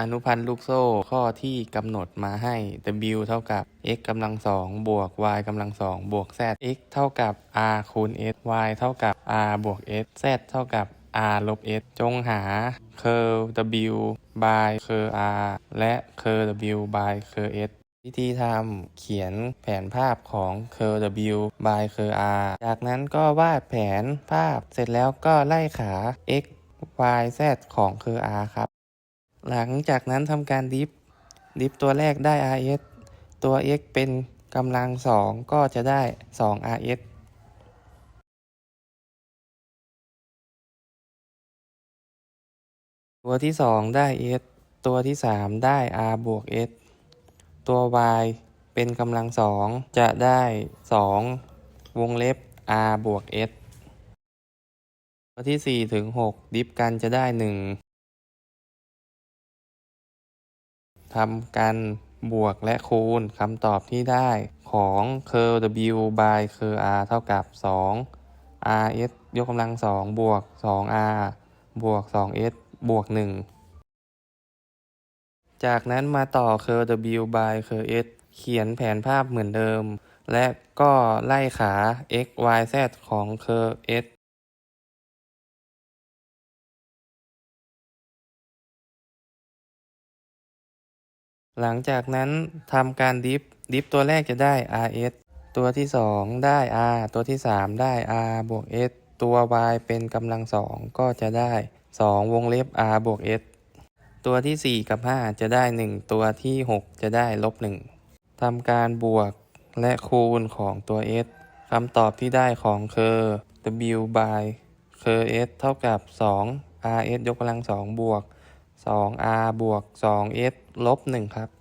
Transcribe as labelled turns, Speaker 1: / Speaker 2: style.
Speaker 1: อนุพันธ์ลูกโซ่ข้อที่กำหนดมาให้ w เท่ากับ x กำลังสองบวก y กำลังสองบวก z x เท่ากับ r คูณ s y เท่ากับ r บวก s z เท่ากับ r ลบ s จงหา curve w by curve r และ curve w by curve s วิธีทำเขียนแผนภาพของ curve w by curve r จากนั้นก็วาดแผนภาพเสร็จแล้วก็ไล่ขา x y z ของ curve r ครับ หลังจากนั้นทำการดิฟ ดิฟตัวแรกได้ rs ตัว x เป็นกำลังสองก็จะได้ 2 rs ตัวที่ 2 ได้ s ตัวที่ 3 ได้ r บวก s ตัว y เป็นกำลังสองจะได้ 2 วงเล็บ r บวก s ตัวที่ 4 ถึง 6 ดิฟกันจะได้ 1 ทำกันบวกและคูณคำตอบที่ได้ของ curl w by curl r เท่ากับ 2 rs ยกกำลัง 2 บวก 2r บวก 2s บวก 1 จากนั้นมาต่อ curl w by curl s เขียนแผนภาพเหมือนเดิม และก็ไล่ขา x y z ของ curl s หลังจากนั้นทำการดิฟ ดิฟตัวแรกจะได้ rs ตัวที่ 2 ได้ r ตัวที่ 3 ได้ r บวก s ตัว y เป็นกำลังสองก็จะได้ 2 วงเล็บ r บวก s ตัวที่ 4 กับ 5 จะได้ 1 ตัวที่ 6 จะได้ลบ1ทำการบวกและคูณของตัว s คำตอบที่ได้ของ curl w by curl s เท่ากับ 2 rs ยกกำลังสองบวก 2r บวก 2s ลบ1ครับ